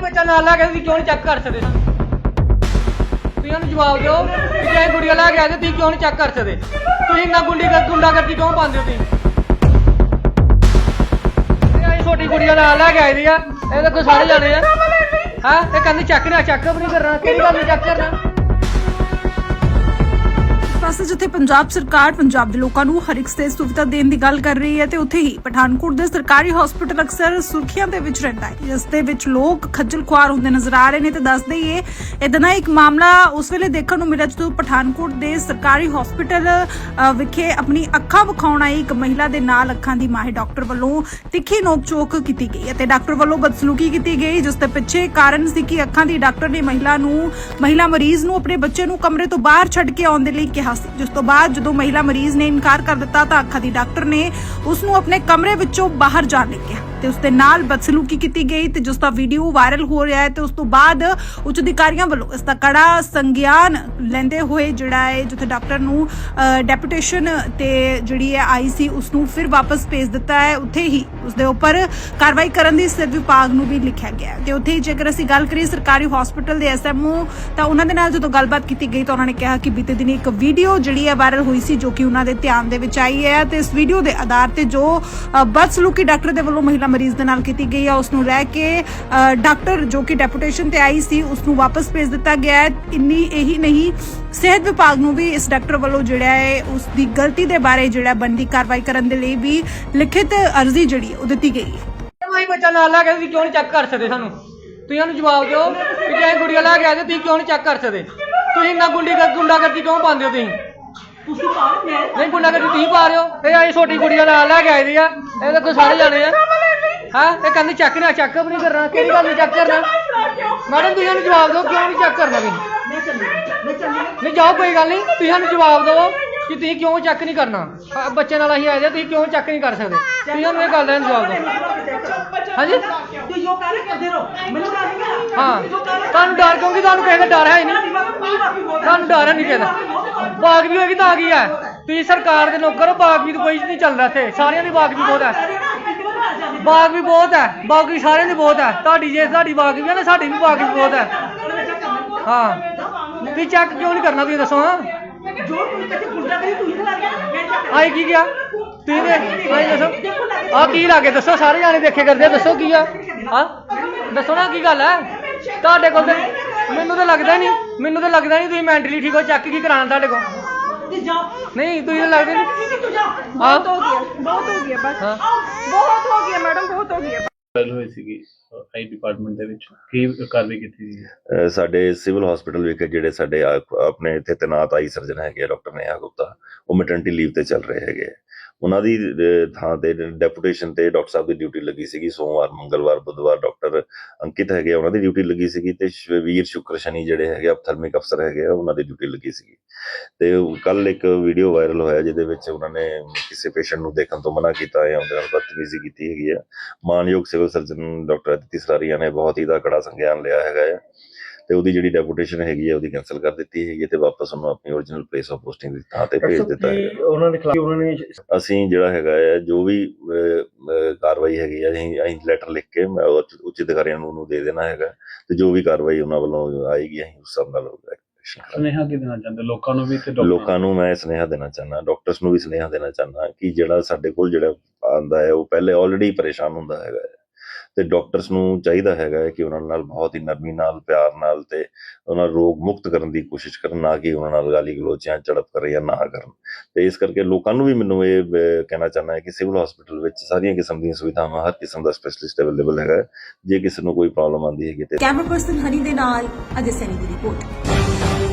ਬੱਚਾ ਨਾਲ ਲੈ ਕੇ ਤੁਸੀਂ ਕਿਉਂ ਨਹੀਂ ਚੈੱਕ ਕਰ ਸਕਦੇ? ਤੁਸੀਂ ਉਹਨੂੰ ਜਵਾਬ ਦਿਓ ਕਿ ਜੇ ਗੁੜੀਆ ਲੈ ਕੇ ਆਏ ਤੇ ਤੁਸੀਂ ਕਿਉਂ ਨਹੀਂ ਚੈੱਕ ਕਰ ਸਕਦੇ? ਤੁਸੀਂ ਇੰਨਾ ਗੁੰਡੀ ਕਰ ਗੁੰਡਾਗਰਦੀ ਕਿਉਂ ਪਾਉਂਦੇ ਹੋ ਤੁਸੀਂ? ਇਹ ਆਈ ਛੋਟੀ ਗੁੜੀਆ ਨਾਲ ਲੈ ਕੇ ਆਈ ਦੀ ਆ। ਇਹ ਤਾਂ ਕੋਈ ਸਾਰੇ ਜਾਣੇ ਆ। ਹਾਂ? ਇਹ ਕਹਿੰਦੀ ਚੈੱਕ ਨਹੀਂ ਚੈੱਕਅਪ ਨਹੀਂ ਕਰਨਾ ਕਿਹੜੀ ਗੱਲ ਨਹੀਂ ਚੈੱਕ ਕਰਨਾ। ਪਾਸੇ ਜਿੱਥੇ ਪੰਜਾਬ ਸਰਕਾਰ ਪੰਜਾਬ ਦੇ ਲੋਕਾਂ ਨੂੰ ਹਰ ਇੱਕ ਸਟੇਜ ਸੁਵਿਧਾ ਦੇਣ ਦੀ ਗੱਲ ਕਰ ਰਹੀ ਹੈ ਤੇ ਉੱਥੇ ਹੀ ਪਠਾਨਕੋਟ ਦੇ ਸਰਕਾਰੀ ਹਸਪੀਟਲ ਅਕਸਰ ਸੁਰਖੀਆਂ ਦੇ ਵਿੱਚ ਰਹਿੰਦਾ ਹੈ। ਜਿਸ ਦੇ ਵਿੱਚ ਲੋਕ ਖੱਜਲ ਖੁਆਰ ਹੁੰਦੇ ਨਜ਼ਰ ਆ ਰਹੇ ਨੇ ਤੇ ਦੱਸ ਦਈਏ ਇਦਾਂ ਇੱਕ ਮਾਮਲਾ ਉਸ ਵੇਲੇ ਦੇਖਣ ਨੂੰ ਮਿਲਿਆ ਜਦੋਂ ਪਠਾਨਕੋਟ ਦੇ ਸਰਕਾਰੀ ਹਸਪੀਟਲ ਵਿਖੇ ਆਪਣੀ ਅੱਖਾਂ ਵਿਖਾਉਣ ਆਈ ਇੱਕ ਮਹਿਲਾ ਦੇ ਨਾਲ ਅੱਖਾਂ ਦੀ ਮਾਹਿਰ ਡਾਕਟਰ ਵੱਲੋਂ ਤਿੱਖੀ ਨੋਕ-ਝੋਕ ਕੀਤੀ ਗਈ ਅਤੇ ਡਾਕਟਰ ਵੱਲੋਂ ਬਦਸਲੂਕੀ ਕੀਤੀ ਗਈ, ਜਿਸ ਦੇ ਪਿੱਛੇ ਕਾਰਨ ਸੀ ਕਿ ਅੱਖਾਂ ਦੀ ਡਾਕਟਰ ਨੇ ਮਹਿਲਾ ਨੂੰ, ਮਹਿਲਾ ਮਰੀਜ਼ ਨੂੰ ਆਪਣੇ ਬੱਚੇ ਨੂੰ ਕਮਰੇ ਤੋਂ ਬਾਹਰ ਛੱਡ ਕੇ ਆਉਣ ਦੇ ਲਈ ਕਿਹਾ ਸੀ। ਜਿਸ ਤੋਂ ਬਾਅਦ ਜਦੋਂ ਮਹਿਲਾ ਮਰੀਜ਼ ਨੇ ਇਨਕਾਰ ਕਰ ਦਿੱਤਾ ਤਾਂ ਅੱਖਾਂ ਦੀ ਡਾਕਟਰ ਨੇ ਉਸ ਨੂੰ ਆਪਣੇ ਕਮਰੇ ਵਿੱਚੋਂ ਬਾਹਰ ਜਾਣ ਲਈ ਕਿਹਾ। ਤੇ ਉਸ ਦੇ ਨਾਲ ਬਦਸਲੂਕੀ ਕੀਤੀ ਗਈ ਤੇ ਜਿਸ ਦਾ ਵੀਡੀਓ ਵਾਇਰਲ ਹੋ ਰਿਹਾ ਹੈ ਤੇ ਉਸ ਤੋਂ ਬਾਅਦ ਉੱਚ ਅਧਿਕਾਰੀਆਂ ਵੱਲੋਂ ਇਸ ਦਾ ਕੜਾ ਸੰਗਿਆਨ ਲੈਂਦੇ ਹੋਏ ਜਿਹੜਾ ਹੈ, ਜਿੱਥੇ ਡਾਕਟਰ ਨੂੰ ਡੈਪੂਟੇਸ਼ਨ ਤੇ ਜਿਹੜੀ ਹੈ, ਆਈ ਸੀ ਉਸ ਨੂੰ ਫਿਰ ਵਾਪਸ ਭੇਜ ਦਿੱਤਾ ਹੈ। ਉੱਥੇ ਹੀ ਉਸ ਦੇ ਉੱਪਰ ਕਾਰਵਾਈ ਕਰਨ ਦੀ ਸਿਰ ਵਿਭਾਗ ਨੂੰ ਵੀ ਲਿਖਿਆ ਗਿਆ ਤੇ ਉੱਥੇ ਹੀ ਜੇਕਰ ਅਸੀਂ ਗੱਲ ਕਰੀਏ ਸਰਕਾਰੀ ਹਸਪੀਟਲ ਦੇ ਐਸਐਮਓ ਤਾਂ ਉਹਨਾਂ ਦੇ ਨਾਲ ਜਦੋਂ ਗੱਲਬਾਤ ਕੀਤੀ ਗਈ ਤਾਂ ਉਹਨਾਂ ਨੇ ਕਿਹਾ ਕਿ ਬੀਤੇ ਦਿਨੀ ਇੱਕ ਵੀਡੀਓ ਜਿਹੜੀ ਹੈ ਵਾਇਰਲ ਹੋਈ ਸੀ ਜੋ ਕਿ ਉਹਨਾਂ ਦੇ ਧਿਆਨ ਦੇ ਵਿੱਚ ਆਈ ਹੈ ਤੇ ਇਸ ਵੀਡੀਓ ਦੇ ਆਧਾਰ ਤੇ ਜੋ ਬਦਸਲੂਕੀ ਡਾਕਟਰ ਦੇ ਵੱਲੋਂ ਮਹਿਲਾ ਮਰੀਜ਼ ਦੇ ਨਾਲ ਕੀਤੀ ਗਈ ਹੈ ਉਸ ਨੂੰ ਲੈ ਕੇ ਡਾਕਟਰ ਜੋ ਕਿ ਡੈਪੂਟੇਸ਼ਨ ਤੇ ਆਈ ਸੀ, ਉਸ ਨੂੰ ਵਾਪਸ ਭੇਜ ਦਿੱਤਾ ਗਿਆ ਹੈ। ਇੰਨੀ ਇਹੀ ਨਹੀਂ, ਸਿਹਤ ਵਿਭਾਗ ਨੂੰ ਵੀ ਇਸ ਡਾਕਟਰ ਵੱਲੋਂ ਜਿਹੜਾ ਹੈ, ਉਸ ਦੀ ਗਲਤੀ ਦੇ ਬਾਰੇ ਜਿਹੜਾ ਬੰਦੀ ਕਾਰਵਾਈ ਕਰਨ ਦੇ ਲਈ ਵੀ ਲਿਖਿਤ ਅਰਜ਼ੀ ਜਿਹੜੀ ਉਹ ਦਿੱਤੀ ਗਈ ਹੈ। ਭਾਈ ਬੱਚਾ ਨਾਲ ਲੈ ਕੇ ਤੁਸੀਂ ਕਿਉਂ ਨਹੀਂ ਚੈੱਕ ਕਰ ਸਕਦੇ ਸਾਨੂੰ? ਤੁਸੀਂ ਉਹਨੂੰ ਜਵਾਬ ਦਿਓ ਕਿ ਜੇ ਗੁੜੀਆ ਲੈ ਕੇ ਆਏ ਤੁਸੀਂ ਕਿਉਂ ਨਹੀਂ ਚੈੱਕ ਕਰ ਸਕਦੇ? ਤੁਸੀਂ ਇੰਨਾ ਗੁੰਡੀ ਗੁੰਡਾਗਰਦੀ ਕਿਉਂ ਪਾਉਂਦੇ ਹੋ ਤੁਸੀਂ? ਤੁਸੀਂ ਪਾਓ ਮੈਂ ਨਹੀਂ, ਗੁੰਡਾਗਰਦੀ ਤੁਸੀਂ ਪਾ ਰਹੇ ਹੋ। ਇਹ ਆਈ ਛੋਟੀ ਗੁੜੀਆ ਨਾਲ ਲੈ ਕੇ ਆਈ ਦੀ ਆ, ਇਹ ਤਾਂ ਸਾਰੇ ਜਾਣੇ ਆ। ਹਾਂ, ਇਹ ਕਹਿੰਦੇ ਚੈੱਕ ਨਹੀਂ ਚੈੱਕਅਪ ਨਹੀਂ ਕਰਨਾ ਕਿਹੜੀ ਗੱਲ ਨਹੀਂ ਚੈੱਕ ਕਰਨਾ। ਮੈਡਮ, ਤੁਸੀਂ ਸਾਨੂੰ ਜਵਾਬ ਦਿਓ, ਕਿਉਂ ਨਹੀਂ ਚੈੱਕ ਕਰਨਾ ਤੁਸੀਂ? ਮੈਂ ਚੱਲੀ ਮੈਂ ਚੱਲੀ ਨਹੀਂ ਜਾਓ, ਕੋਈ ਗੱਲ ਨਹੀਂ, ਤੁਸੀਂ ਸਾਨੂੰ ਜਵਾਬ ਦਿਓ ਕਿ ਤੁਸੀਂ ਕਿਉਂ ਚੈੱਕ ਨਹੀਂ ਕਰਨਾ। ਆਹ ਬੱਚੇ ਨਾਲ ਅਸੀਂ ਆਏ ਦੇ, ਤੁਸੀਂ ਕਿਉਂ ਚੈੱਕ ਨਹੀਂ ਕਰ ਸਕਦੇ? ਤੁਸੀਂ ਸਾਨੂੰ ਇਹ ਗੱਲ ਦਾ ਜਵਾਬ ਦਿਓ। ਹਾਂਜੀ? ਤੂੰ ਜੋ ਕਰ ਕਰਦੇ ਰਹੋ ਮੈਨੂੰ ਡਰ ਨਹੀਂ ਹਾਂ, ਤੁਹਾਨੂੰ ਡਰ ਕਿਉਂਕਿ ਤੁਹਾਨੂੰ ਕਿਸੇ ਦਾ ਡਰ ਹੈ ਹੀ ਨਹੀਂ। ਤੁਹਾਨੂੰ ਡਰ ਨਹੀਂ ਕਿਸੇ ਦਾ। ਬਾਗ ਵੀ ਹੋਏਗੀ ਤਾਂ ਕੀ ਹੈ? ਤੁਸੀਂ ਸਰਕਾਰ ਦੇ ਨੌਕਰ ਹੋ ਬਾਗ ਵੀ ਕੋਈ ਨਹੀਂ ਚੱਲਦਾ ਇੱਥੇ। ਸਾਰਿਆਂ ਦੀ ਬਾਗ ਵੀ ਬਹੁਤ ਹੈ। ਬਾਗ ਵੀ ਬਹੁਤ ਹੈ ਬਾਗ ਸਾਰਿਆਂ ਦੀ ਬਹੁਤ ਹੈ। ਤੁਹਾਡੀ ਜੇ ਤੁਹਾਡੀ ਬਾਗ ਵੀ ਹੈ ਨਾ ਸਾਡੀ ਵੀ ਬਾਗ ਵੀ ਬਹੁਤ ਹੈ। ਹਾਂ। ਤੁਸੀਂ ਚੈੱਕ ਕਿਉਂ ਨਹੀਂ ਕਰਨਾ ਤੁਸੀਂ ਦੱਸੋ ਹਾਂ? ਆਈ ਕੀ ਗਿਆ ਤੁਸੀਂ ਦੇ ਆਏ ਦੱਸੋ। ਆ ਕੀ ਲਾਗੇ ਦੱਸੋ ਸਾਰੇ ਜਾਣੇ ਦੇਖੇ ਕਰਦੇ ਆ, ਦੱਸੋ ਕੀ ਆ? ਹਾਂ? ਦੱਸੋ ਨਾ ਕੀ ਗੱਲ ਹੈ? ਤੁਹਾਡੇ ਕੋਲ ਤੇ ਮੈਨੂੰ ਤਾਂ ਲੱਗਦਾ ਨਹੀਂ ਮੈਨੂੰ ਤਾਂ ਲੱਗਦਾ ਨਹੀਂ ਤੁਸੀਂ ਮੈਂਟਲੀ ਠੀਕ ਹੋ ਚੈੱਕ ਕੀ ਕਰਾਉਣਾ ਤੁਹਾਡੇ ਕੋਲ। ਨਹੀਂ ਤੂੰ ਜਾ। ਹਾਂ ਬਹੁਤ ਹੋ ਗਿਆ ਬਹੁਤ ਹੋ ਗਿਆ ਬਸ। ਬਹੁਤ ਹੋ ਗਿਆ ਮੈਡਮ ਬਹੁਤ ਹੋ ਗਿਆ ਗੱਲ ਹੋਈ ਸੀਗੀ ਆਈ ਡਿਪਾਰਟਮੈਂਟ ਦੇ ਵਿੱਚ। ਕੀ ਕਾਰਵਾਈ ਕੀਤੀ ਗਈ ਅਹ ਸਾਡੇ ਸਿਵਲ ਹਸਪੀਟਲ ਵਿਖੇ ਜਿਹੜੇ ਸਾਡੇ ਆ- ਆਪਣੇ ਇੱਥੇ ਤੈਨਾਤ ਆਈ ਸਰਜਨ ਹੈਗੇ ਡਾਕਟਰ ਨੇਹਾ ਗੁਪਤਾ ਉਹ ਮੈਟਰਨਿਟੀ ਲੀਵ ਤੇ ਚੱਲ ਰਹੇ ਹੈਗੇ। ਉਹਨਾਂ ਦੀ ਥਾਂ ਤੇ ਡੈਪੂਟੇਸ਼ਨ ਤੇ ਡਾਕਟਰ ਸਾਹਿਬ ਦੀ ਡਿਊਟੀ ਲੱਗੀ ਸੀਗੀ ਸੋਮਵਾਰ ਮੰਗਲਵਾਰ ਬੁੱਧਵਾਰ ਡਾਕਟਰ ਅੰਕਿਤ ਹੈਗੇ ਆ, ਉਹਨਾਂ ਦੀ ਡਿਊਟੀ ਲੱਗੀ ਸੀਗੀ ਤੇ ਸ਼- ਵੀਰ ਸ਼ੁਕਰ ਸ਼ਨੀ ਜਿਹੜੇ ਹੈਗੇ ਅਪਥਰਮਿਕ ਅਫਸਰ ਹੈਗੇ ਆ ਉਹਨਾਂ ਦੀ ਡਿਊਟੀ ਲੱਗੀ ਸੀਗੀ। ਤੇ ਕੱਲ ਇੱਕ ਵੀਡੀਓ ਵਾਇਰਲ ਹੋਇਆ ਜਿਹਦੇ ਵਿੱਚ ਉਹਨਾਂ ਨੇ ਕਿਸੇ ਪੇਸ਼ੈਂਟ ਨੂੰ ਦੇਖਣ ਤੋਂ ਮਨਾ ਕੀਤਾ ਹੈ ਉਹਦੇ ਨਾਲ ਬਦਤਮੀਜ਼ੀ ਕੀਤੀ ਹੈਗੀ ਆ। ਮਾਨਯੋਗ civil surgeon doctor Aditi Sararia ਨੇ ਬਹੁਤ ਹੀ ਦਾ ਕੜਾ ਸੰਗਿਆਨ ਲਿਆ ਹੈਗਾ ਹੈ ਤੇ ਉਹਦੀ ਜਿਹੜੀ ਡੈਪੂਟੇਸ਼ਨ ਹੈਗੀ ਹੈ ਉਹਦੀ ਕੈਨਸਲ ਕਰ ਦਿੱਤੀ ਹੈਗੀ ਹੈ ਤੇ ਵਾਪਸ ਉਹਨੂੰ ਆਪਣੀ origignal ਪਲੇਸ ਆਫ ਪੋਸਟਿੰਗ ਦੀ ਥਾਂ ਤੇ ਭੇਜ ਦਿੱਤਾ ਹੈ ਉਹਨਾਂ ਦੇ ਖਿਲਾਫ ਉਹਨਾਂ ਨੇ ਅਸੀਂ ਜਿਹੜਾ ਹੈਗਾ ਹੈ ਜੋ ਵੀ ਕਾਰਵਾਈ ਹੈਗੀ ਹੈ ਅਸੀਂ ਅਸੀਂ ਲੈਟਰ ਲਿਖ ਕੇ ਉੱਚ ਅਧਿਕਾਰੀਆਂ ਨੂੰ ਉਹਨੂੰ ਦੇ ਦੇਣਾ ਹੈਗਾ ਤੇ ਜੋ ਵੀ ਕਾਰਵਾਈ ਉਹਨਾਂ ਵੱਲੋਂ ਆਏਗੀ ਅਸੀਂ ਉਸ ਹਿਸਾਬ ਨਾਲ ਸੁਨੇਹਾ ਕੀ ਦੇਣਾ ਚਾਹੁੰਦੇ? ਲੋਕਾਂ ਨੂੰ ਵੀ ਤੇ ਡਾਕਟਰਾਂ ਲੋਕਾਂ ਨੂੰ ਮੈਂ ਸੁਨੇਹਾ ਦੇਣਾ ਚਾਹੁੰਦਾ ਡਾਕਟਰਸ ਨੂੰ ਵੀ ਸੁਨੇਹਾ ਦੇਣਾ ਚਾਹੁੰਦਾ ਕਿ ਜਿਹੜਾ ਸਾਡੇ ਕੋਲ ਜਿਹੜਾ ਆਂਦਾ ਹੈ ਉਹ ਪਹਿਲੇ ਆਲਰੇਡੀ ਪਰੇਸ਼ਾਨ ਹੁੰਦਾ ਹੈਗਾ ਤੇ ਡਾਕਟਰਸ ਨੂੰ ਚਾਹੀਦਾ ਹੈਗਾ ਹੈ ਕਿ ਉਹਨਾਂ ਨਾਲ ਬਹੁਤ ਹੀ ਨਰਮੀ ਨਾਲ, ਪਿਆਰ ਨਾਲ ਤੇ ਉਹਨਾਂ ਰੋਗ ਮੁਕਤ ਕਰਨ ਦੀ ਕੋਸ਼ਿਸ਼ ਕਰਨ, ਨਾ ਕਿ ਉਹਨਾਂ ਨਾਲ ਗਾਲੀ ਗਲੋਚਾਂ ਝੜਪ ਕਰੇ ਜਾਂ ਨਾ ਕਰਨ। ਤੇ ਇਸ ਕਰਕੇ ਲੋਕਾਂ ਨੂੰ ਵੀ ਮੈਨੂੰ ਇਹ ਕਹਿਣਾ ਚਾਹੁੰਦਾ ਹੈ ਕਿ ਸਿਵਲ ਹਸਪੀਟਲ ਵਿੱਚ ਸਾਰੀਆਂ ਕਿਸਮ ਦੀਆਂ ਸੁਵਿਧਾਵਾਂ ਹਰ ਕਿਸਮ ਦਾ ਸਪੈਸ਼ਲਿਸਟ ਅਵੇਲੇਬਲ ਹੈਗਾ ਜੇ ਕਿਸੇ ਨੂੰ ਕੋਈ ਪ੍ਰੋਬਲਮ ਆਉਂਦੀ ਹੈਗੀ ਤੇ ਕੈਮਰਾ ਪਰਸਨ ਹਨੀ ਦੇ ਨਾਲ ਅਜੇ ਸੈਨੀ ਦੀ ਰਿਪੋਰਟ।